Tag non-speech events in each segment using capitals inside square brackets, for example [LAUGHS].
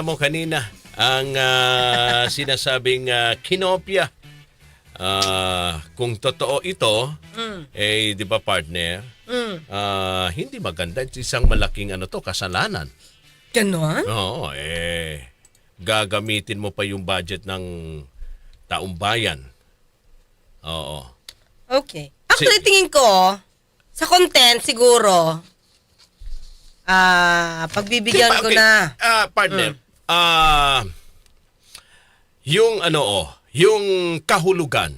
nakita mo kanina ang ah, [LAUGHS] sinasabing ah, kinopya. Ah, kung totoo ito, eh, di ba partner, Mm. ah, hindi maganda. It's isang malaking ano to, kasalanan. Ganon? Oo, eh, gagamitin mo pa yung budget ng taong bayan. Oo. Okay. Actually, tingin ko, sa content siguro, ah, pagbibigyan Di ba, ko okay, na. ah, partner, ah, yung ano oh, yung kahulugan.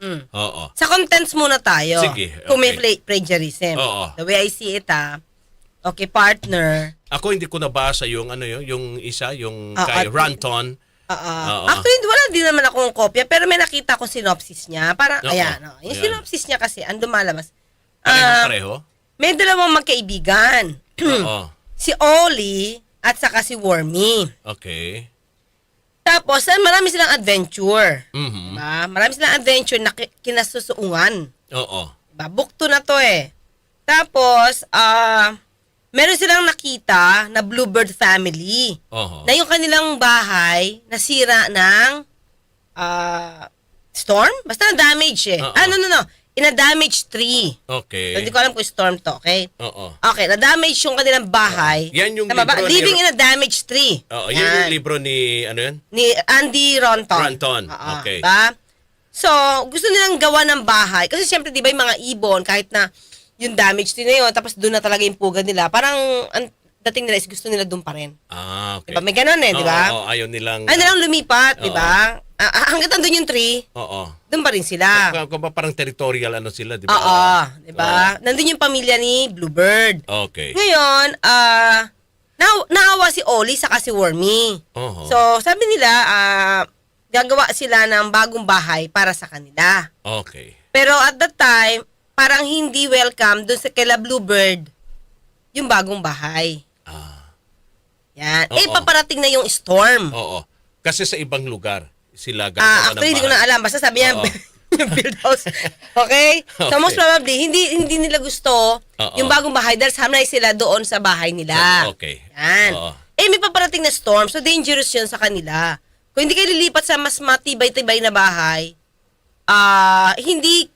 Mm. Oo. Sa contents muna tayo. Sige, Kung may okay. pla- plagiarism. Oo. The way I see it, ah. Okay, partner. Ako hindi ko nabasa yung ano yun, yung isa, yung Ah, kay Ranton. Ah. Oo. Actually, wala din naman akong kopya, pero may nakita ko synopsis niya. Parang, Oo. ayan, oh. yung Ayan. synopsis niya kasi, ang lumalabas. Pareho, Ah, pareho. may dalawang magkaibigan. Oo. [CLEARS THROAT] si Ollie at saka si Wormy. Okay. Tapos, ah, marami silang adventure. Mhm. Diba? Marami silang adventure na ki- kinasusuungan. Oo. Diba? Bukto na to eh. Tapos, ah, meron silang nakita na Bluebird family. Oo. Na yung kanilang bahay nasira ng ah, storm? Basta na damage eh. Oo. Ah, no, no, no. Damaged tree. Okay. So, hindi ko alam kung storm to, okay? Oo. Okay, na-damage yung kanilang bahay. Yan yung Tama ba? libro ni- Living in a damaged tree. Oo, yun yung libro ni ano yun? Ni Andy Ronton. Ronton, Oo, okay. Diba? So, gusto nilang gawa ng bahay. Kasi siyempre, di ba yung mga ibon, kahit na yung damage din na yun, tapos doon na talaga yung pugad nila, parang ang dating nila is gusto nila doon pa rin. Ah, okay. Diba? May ganun eh, di ba? Oo, oo, ayaw nilang... Ay, nilang lumipat, di ba? Ah, ah, hanggat andun yung tree, Oo. doon pa rin sila. Kung kung ba parang territorial ano sila, di ba? Oo, di ba? Nandun yung pamilya ni Bluebird. Okay. Ngayon, ah, na- naawa si Oli sa si Wormy. Oo. So, sabi nila, ah, gagawa sila ng bagong bahay para sa kanila. okay. Pero at that time, parang hindi welcome doon sa kila Bluebird yung bagong bahay. Ah. Yan. Eh, Oo. paparating na yung storm. Oo. Kasi sa ibang lugar sila Ah, gagawa ng actually, hindi ko na alam. Basta sabi niya, Oo. [LAUGHS] yung build house. Okay? [LAUGHS] So, Okay. most probably, hindi hindi nila gusto Oo. yung bagong bahay dahil sanay sila doon sa bahay nila. Okay. Yan. Oo. Eh, may paparating na storm, so dangerous yun sa kanila. Kung hindi kayo lilipat sa mas matibay-tibay na bahay, ah, hindi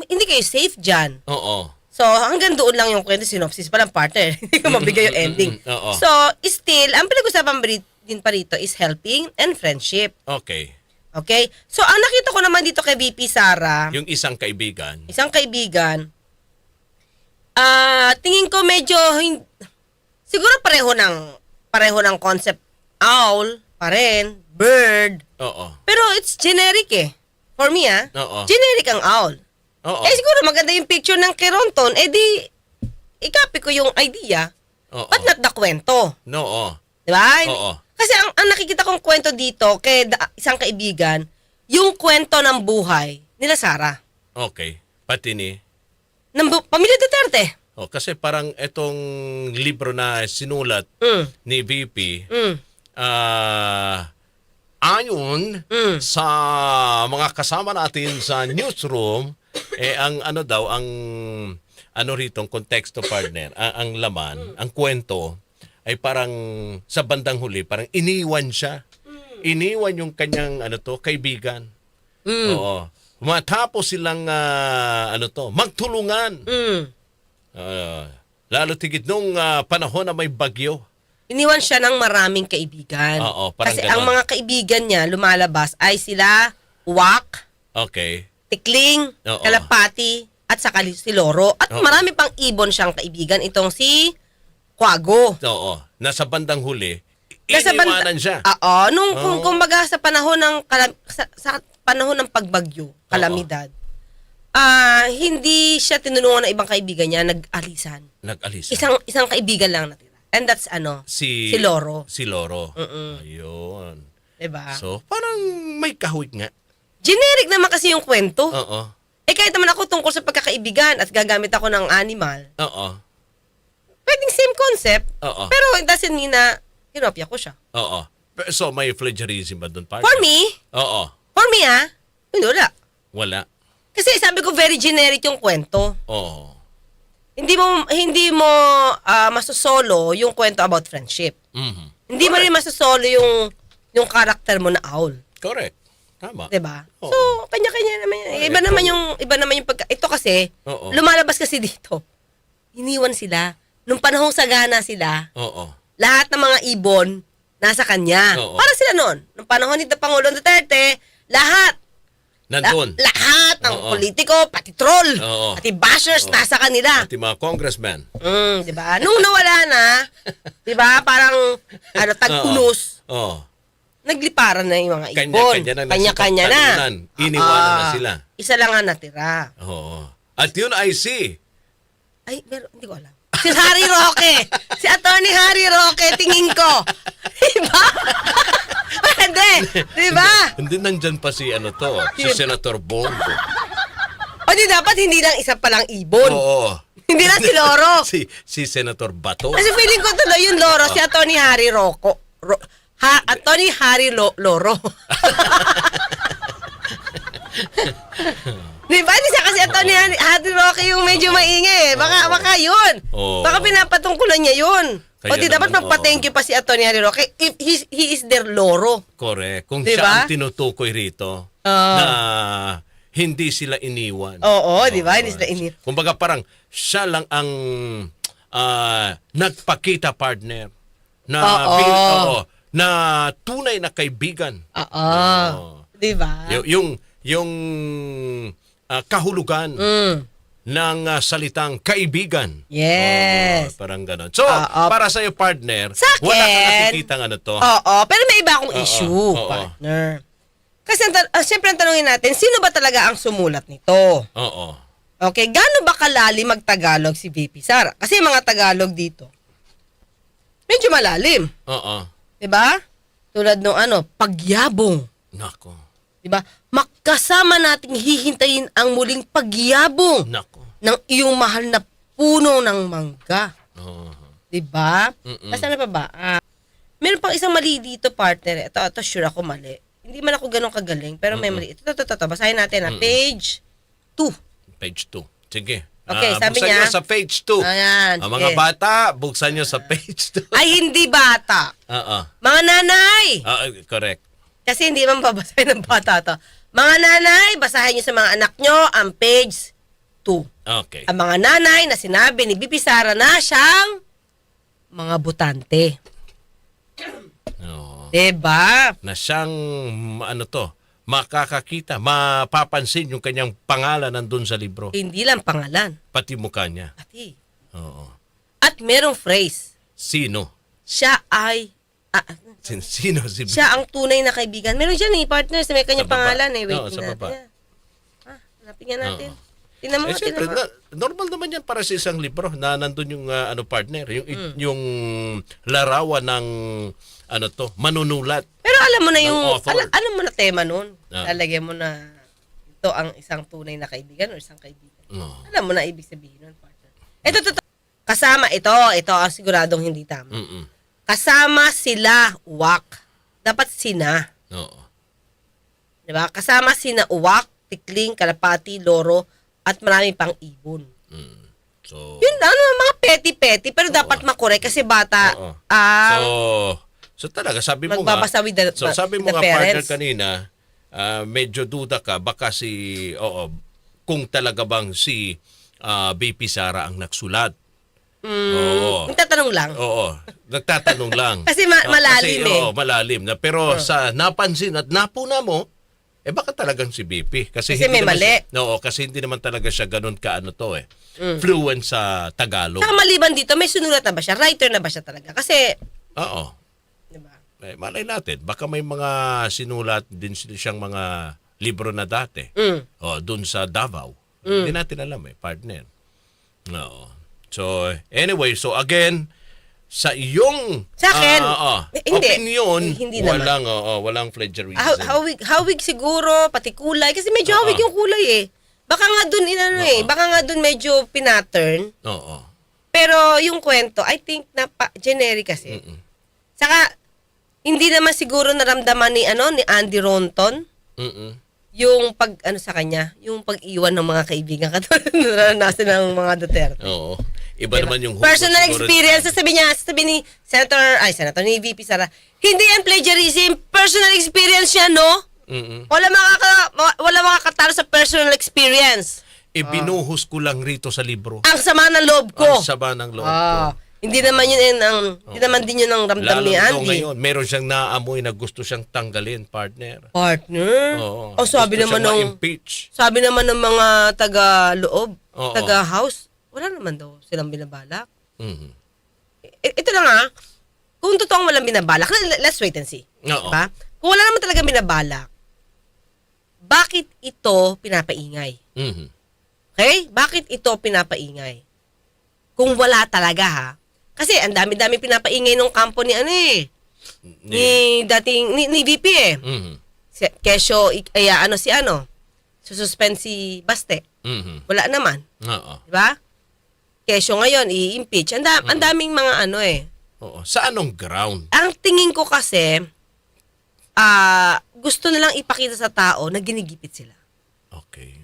hindi kayo safe dyan. Oo. So, hanggang doon lang yung kwento, synopsis pa lang partner. [LAUGHS] Hindi ko mabigay yung ending. mm, oo. So, still, ang pinag-usapan bri- din pa rito is helping and friendship. Okay. Okay? So, ang nakita ko naman dito kay VP Sara, Yung isang kaibigan. isang kaibigan, ah, tingin ko medyo, hin- siguro pareho ng, pareho ng concept, owl, pa rin, bird, Oo. pero it's generic eh. For me ah, Oo. generic ang owl. Oo. Eh siguro maganda yung picture ng Keronton, eh di, ikapi ko yung idea, Oo. but not the kwento. No, oo. Di ba? Oo. Kasi ang, ang nakikita kong kwento dito kay da- isang kaibigan, yung kwento ng buhay nila Sara. Okay. Pati ni... Ng bu- pamilya Duterte. Oh, kasi parang etong libro na sinulat Mm. ni VP, Mm. ah ayon Mm. sa mga kasama natin sa newsroom, eh ang ano daw, ang ano rito, ang konteksto partner, ang, ang laman, ang kwento, ay parang sa bandang huli, parang iniwan siya. Iniwan yung kanyang ano to, kaibigan. Mm. Oo. Matapos silang ah, ano to, magtulungan. Mm. Ah, lalo tigit nung ah, panahon na may bagyo. Iniwan siya ng maraming kaibigan. Oo, parang Kasi ganon. ang mga kaibigan niya lumalabas ay sila Wak, Okay. Tikling, Oo. Kalapati, at saka si Loro. At Oo. marami pang ibon siyang kaibigan. Itong si Kwago. Oo. Nasa bandang huli, Nasa banda- iniwanan siya. Oo. Nung, kung, Oo. kumbaga sa panahon ng, kalam- sa, sa panahon ng pagbagyo, kalamidad, ah hindi siya tinulungan ng ibang kaibigan niya, nag-alisan. Nag-alis. Isang, isang kaibigan lang natira. And that's ano, si, si Loro. Si Loro. Ayun. diba? So, parang may kahawig nga. Generic naman kasi yung kwento. Oo. Eh kahit naman ako tungkol sa pagkakaibigan at gagamit ako ng animal, Oo. Pwedeng same concept, Oo. pero it doesn't mean na kinopya ko siya. Oo. Pero- So, may plagiarism ba doon, partner? For me, Oo. for me ah, hindi wala. Wala. Kasi sabi ko very generic yung kwento. Oo. Hindi mo hindi mo ah, masosolo yung kwento about friendship. Mhm. Hindi mo rin masasolo yung yung karakter mo na owl. Correct. Tama. 'Di ba? Oo. So, kanya-kanya naman yan. Iba naman yung iba naman yung pagka ito kasi Oo. lumalabas kasi dito. Iniwan sila nung panahong sagana sila. Oo. Lahat ng mga ibon nasa kanya. Oo. Para sila noon. Nung panahon ni Pangulong Duterte, lahat La- Nandun. lahat ng Oo. politiko, pati troll, Oo. pati bashers Oo. nasa kanila. At yung mga congressmen. Mm, 'di ba? Nung nawala na, [LAUGHS] 'di ba? Parang ano tag-unos. Oo. Nagliparan na yung mga ibon. Kanya-kanya na Kanya-kanya na. nasipagtalunan. Iniwanan na Ah, sila. Isa lang ang natira. Oo. At yun ay si Ay, meron, hindi ko alam. Si Harry Roque. si Attorney Harry Roque, tingin ko. Diba? Hindi. Diba? Hindi nandyan pa si ano to, si Sino? Senator Bongo. O di dapat hindi lang isa palang ibon. Oo. Hindi lang si Loro. [LAUGHS] si si Senator Bato. Kasi feeling ko tuloy yung Loro, si Attorney Harry Rocco. Ro, ha, Attorney Harry Lo, Loro. [LAUGHS] Harry, Harry Roque yung medyo maingay eh. Baka, baka yun. Oo. Baka pinapatungkulan niya yun. o Kaya di dapat naman, magpa-thank you pa si Attorney Harry Roque if he, he is their Loro. Correct. Kung Di siya ang tinutukoy rito Oo. na hindi sila iniwan. Oo, di ba? Hindi sila inip. Kumbaga parang siya lang ang ah, nagpakita partner na bil- oo, na tunay na kaibigan. Oo. Oo. Di ba? Y- yung yung ah, kahulugan Mm. ng ah, salitang kaibigan. Yes. Oo, parang ganon. So, Oo. para sa iyo partner, Sa wala kang akin, nakikita ano to. Oo, pero may iba akong Oo, issue, oo. partner. Kasi, ah, siyempre, ang tanongin natin, sino ba talaga ang sumulat nito? Oo. Okay, gaano ba kalalim mag-Tagalog si VP Sara? Kasi mga Tagalog dito, medyo malalim. Oo. 'Di ba? Tulad nung ano, pagyabong. Nako. 'Di ba? Magkasama nating hihintayin ang muling pagyabong Nako. ng iyong mahal na puno ng mangga. Oo. 'Di ba? Mm-mm. Tapos ano pa ba? Ah, meron pang isang mali dito, partner. Ito, ito, sure ako mali. Hindi man ako ganun kagaling, pero may mali. Ito, ito, ito, ito. Basahin natin na. Page 2. Page 2. Sige. Okay, Ah, sabi buksan niya- nyo sa page 2. Ayan, Ang sige. mga bata, buksan nyo sa page 2. Ay, hindi bata. Oo. [LAUGHS] Mga nanay! Ah, correct. Kasi hindi man babasahin ng bata to. Mga nanay, basahin niyo sa mga anak nyo ang page 2. Okay. Ang mga nanay na sinabi ni Bibi Sara na siyang mga butante. Oo. Diba? Na siyang, mm, ano to, makakakita, mapapansin yung kanyang pangalan nandun sa libro. Hindi lang pangalan. Pati mukha niya. Pati. Oo. At merong phrase. Sino? Siya ay... ah, Sin- Sino si siya ang tunay na kaibigan. Meron siya ni partners na may kanyang Sa baba. pangalan eh. Wait, Oo, sa tingnan baba. natin. Ah, hanapin nga natin. Oo. Tingnan mo, Eh, nga, siyempre, tingnan mo. na- normal naman yan para sa isang libro na nandun yung ah, ano partner, yung Hmm. yung larawan ng ano to, manunulat. Pero alam mo na ng yung, author. alam, alam mo na tema nun. Ah. Lalagyan mo na ito ang isang tunay na kaibigan o isang kaibigan. Oo. Alam mo na ibig sabihin nun, partner. Ito, ito, ito. Kasama ito, ito ang siguradong hindi tama. Mm-mm. Kasama sila, uwak. Dapat sina. Oo. Di ba? Kasama sina uwak, tikling, kalapati, loro, at marami pang ibon. Mm. So, Yun lang, ano, mga petty-petty, pero dapat makorek kasi bata. Oo. So, so talaga sabi mo Magbabasa nga, with the- so sabi mo the nga partner parents. kanina, ah, medyo duda ka baka si oo, kung talaga bang si ah, BP Sara ang nagsulat. Oo. Nagtatanong lang. Oo, nagtatanong lang. [LAUGHS] Kasi ma- Oo, malalim kasi, eh. Oo, malalim na. Pero sa napansin at napuna mo, eh baka talagang si BP. Kasi, Kasi may naman mali. Oo, kasi hindi naman talaga siya ganun ka ano to eh. Mm. Fluent sa Tagalog. Saka maliban dito, may sunulat na ba siya? Writer na ba siya talaga? Kasi, Oo. di ba? Eh, malay natin, baka may mga sinulat din siyang mga libro na dati. Mm. Oh, dun sa Davao. Hindi natin alam eh, partner. Oo. So, anyway, so again, sa iyong Sa akin, ah, ah, eh, hindi. opinion, Eh, hindi naman. walang, oo, walang plagiarism. Haw- hawig, hawig siguro, pati kulay. Kasi medyo hawig yung kulay eh. Baka nga dun, inano eh, Oo. baka nga dun medyo pinattern. Oo. Pero yung kwento, I think na pa, generic kasi. Mm-mm. Saka, hindi naman siguro naramdaman ni, ano, ni Andy Ronton Mm-mm. yung pag, ano sa kanya, yung pag-iwan ng mga kaibigan [LAUGHS] katulad na naranasan ng mga Duterte. Oo. Diba? Iba naman yung hugot Personal experience, sasabi niya, sasabi ni Senator, ay, Senator ni VP Sara, hindi yan plagiarism, personal experience siya, no? Mm-mm. Wala makaka, wala makakatalo sa personal experience. Ibinuhos ko lang rito sa libro. Ang sama ng loob ko. Ang sama ng loob ko. Ah, hindi naman yun yun ang, hindi naman din yun ang ramdam Lalo ni Andy. ngayon, meron siyang naamoy na gusto siyang tanggalin, partner. Partner? Oo. O sabi Gusto naman ng, sabi naman ng mga taga-loob, Oo. taga-house, wala naman daw silang binabalak. Mhm. I- ito na nga, kung totoong walang binabalak, le- let's wait and see. Oo. Diba? Kung wala naman talaga binabalak, bakit ito pinapaingay? Mhm. Okay? Bakit ito pinapaingay? Kung wala talaga ha. Kasi ang dami-dami pinapaingay nung kampo ni ano eh. Ni dating, ni, ni VP eh. Mhm. Si, kesyo, ay, ano si ano, sususpend si Baste. Mhm. Wala naman. Oo. Di ba? Kesyo ngayon, i-impeach. Ang, da- ang daming mga ano eh. Oo. Sa anong ground? Ang tingin ko kasi, ah gusto nilang ipakita sa tao na ginigipit sila. Okay.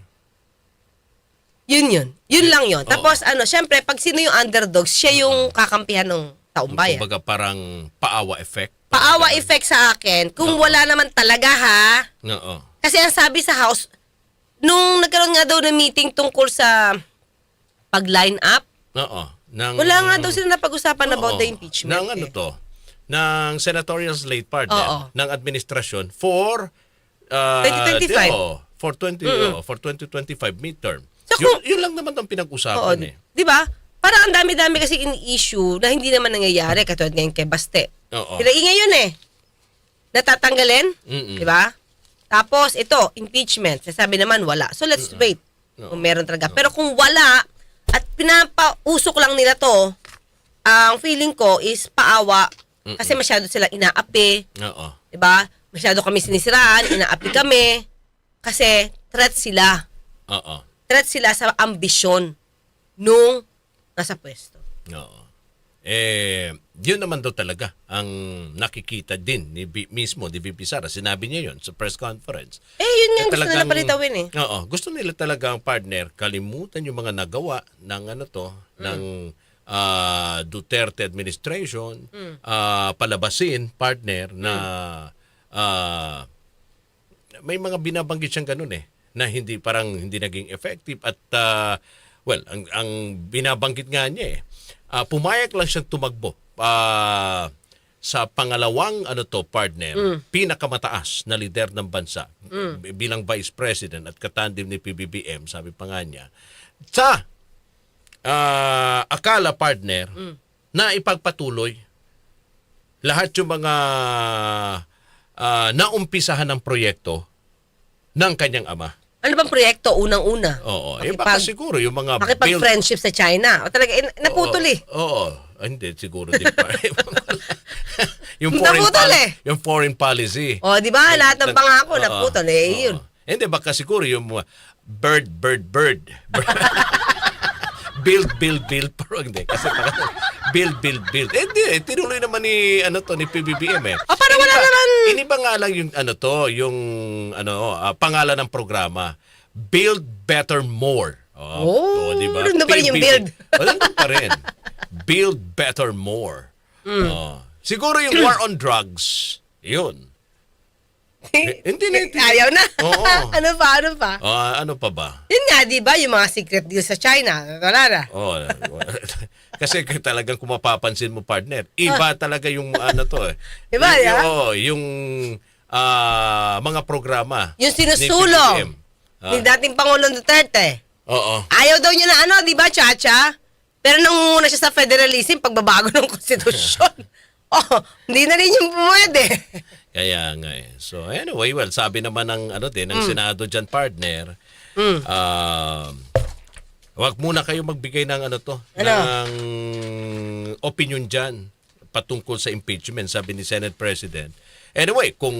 Yun yun. Yun lang yun. Oo. Tapos ano, syempre, pag sino yung underdogs, siya yung kakampihan ng taong bayan. Kumbaga parang paawa effect. Paawa effect sa akin, kung Oo. wala naman talaga ha, Oo. Kasi ang sabi sa house, nung nagkaroon nga daw ng meeting tungkol sa pag-line up, Oo. Nang, wala nga daw sila napag-usapan about Oo. the impeachment. Ng ano eh. to? Ng senatorial slate partner Oo. ng administrasyon for uh, 2025. di- oo, for 20 oo, for 2025 midterm. So, yun, kung- yun lang naman ang Oo, pinag-usapan eh. di ba? Parang ang dami-dami kasi in-issue na hindi naman nangyayari katulad ngayon kay Baste. Oo. Sila ingay yun eh. Natatanggalin, Mm-mm. di ba? Tapos ito, impeachment. Sasabi naman wala. So let's wait. Kung meron talaga. Pero kung wala at pinapausok lang nila to, ang feeling ko is paawa kasi masyado sila inaapi, Oo. 'di ba? Masyado kami sinisiraan, inaapi kami kasi threat sila. Oo. Threat sila sa ambisyon nung nasa pwesto. Oo. Eh, yun naman daw talaga ang nakikita din ni B- mismo ni VP Sara. Sinabi niya yun sa press conference. Eh, yun yung Eh, gusto nila palitawin eh. Oo, gusto nila talaga ang partner kalimutan yung mga nagawa ng ano to, Mm. ng ah, Duterte administration, Mm. ah, palabasin partner na ah, may mga binabanggit siyang ganun eh na hindi parang hindi naging effective at ah, well, ang ang binabanggit nga niya eh ah, pumayag lang siyang tumagbo ah, sa pangalawang ano to partner pinakamataas na lider ng bansa b- bilang vice president at katandim ni PBBM sabi pa nga niya. Sa ah, akala partner na ipagpatuloy lahat yung mga ah, naumpisahan ng proyekto ng kanyang ama. Ano bang proyekto unang-una? Oo. Eh baka Makipag- siguro yung mga Makipag-friendship sa China. O talaga, eh, naputol eh. Oo. hindi, siguro din pa. [LAUGHS] yung foreign Naputol eh. Yung foreign policy. O, di ba? Lahat ng pangako, naputol eh. Yun. Hindi, baka siguro yung mga bird, bird, bird. [LAUGHS] build, build, build. [LAUGHS] Pero hindi. Kasi parang build, build, build. Eh, hindi. eh, Tinuloy naman ni, ano to, ni PBBM eh. O, parang wala naman- Iniba nga lang yung, ano to, yung, ano, ah, pangalan ng programa. Build Better More. Oh, di ba? pa rin yung build. Oh, nandun pa rin. Build Better More. Hmm. Oh. Siguro yung [CLEARS THROAT] war on drugs, yun. Eh, hindi na, hindi. Ayaw na. Oo. [LAUGHS] ano pa, ano pa? Ah, ano pa ba? Yun nga, di ba? Yung mga secret deal sa China. Wala na. Oh, [LAUGHS] kasi talagang kung mapapansin mo partner, iba talaga yung ano to eh. [LAUGHS] Iba, yung, ya? oo, yung ah, mga programa. Yung ni sinusulong PBBM. Ah, ni dating Pangulong Duterte. Oo. Ayaw daw niya na ano, di ba, Chacha? Pero nangunguna siya sa federalism, pagbabago ng konstitusyon. Oh, hindi na rin yung pumwede. Kaya nga eh. So anyway, well, sabi naman ng ano din ng Senado diyan partner, Mm. um, wag muna kayo magbigay ng ano to, Ano? ng opinion diyan patungkol sa impeachment, sabi ni Senate President. Anyway, kung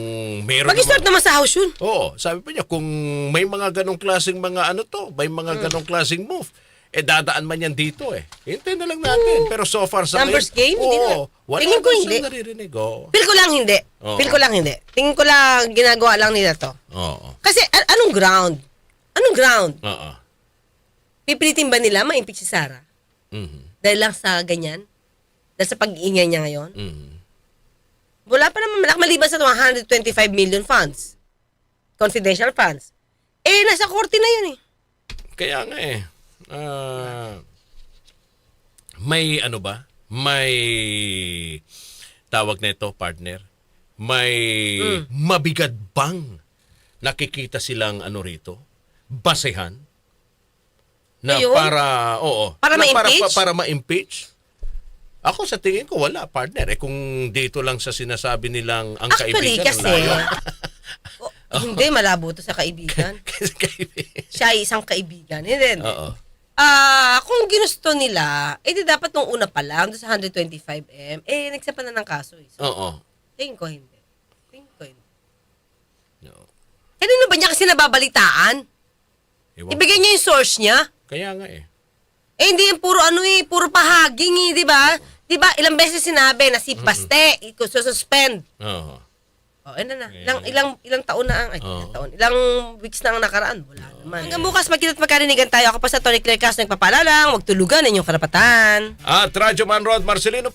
meron Mag-start naman sa house yun. Oo, sabi pa niya, kung may mga ganong klaseng mga ano to, may mga ganong klaseng move, eh dadaan man yan dito eh. Hintayin na lang natin. Pero so far sa Numbers ngayon, game? Hindi oo, na. wala Tingin ko daw hindi. siyang naririnig. Oo. Feel ko lang hindi. Oo. Feel ko lang hindi. Tingin ko lang ginagawa lang nila to. Oo. Kasi a- anong ground? Anong ground? Oo. Pipilitin ba nila ma-impeach si Sara? Mhm. Dahil lang sa ganyan? Dahil sa pag-iingay niya ngayon? Mhm. Wala pa naman malak maliban sa 125 million funds. Confidential funds. Eh, nasa korte na yun eh. Kaya nga eh. Ah, may ano ba? May tawag na ito, partner. May mabigat bang nakikita silang ano rito? Basehan? Na Ayun. para, oo. Para ma-impeach? Para, para ma-impeach? Ako sa tingin ko wala, partner. Eh kung dito lang sa sinasabi nilang ang Actually, kaibigan, ang kasi, layo. [LAUGHS] oh, hindi, malabo to sa kaibigan. [LAUGHS] Kasi kaibigan. Siya ay isang kaibigan. Hindi, hindi. Oo. Ah, kung ginusto nila, eh di dapat nung una pa lang, doon sa 125M, eh nagsampa na ng kaso. Eh. So, Oo. tingin ko hindi. Tingin ko hindi. No. Kanino ba niya kasi nababalitaan? Ewan. Ibigay niya yung source niya. Kaya nga eh. Eh hindi yung puro ano eh, puro pahaging eh, di ba? Di ba, ilang beses sinabi na si Baste, iko-suspend. Oo. Oh, ano na. Ilang, ilang, ilang taon na ang, ay, Oo. ilang taon, ilang weeks na ang nakaraan. Wala naman. Hanggang bukas, magkita't magkarinigan tayo. Ako pa sa Tony Claire Castro, nagpapalalang, huwag tulugan, inyong karapatan. At Radyo Man Rod Marcelino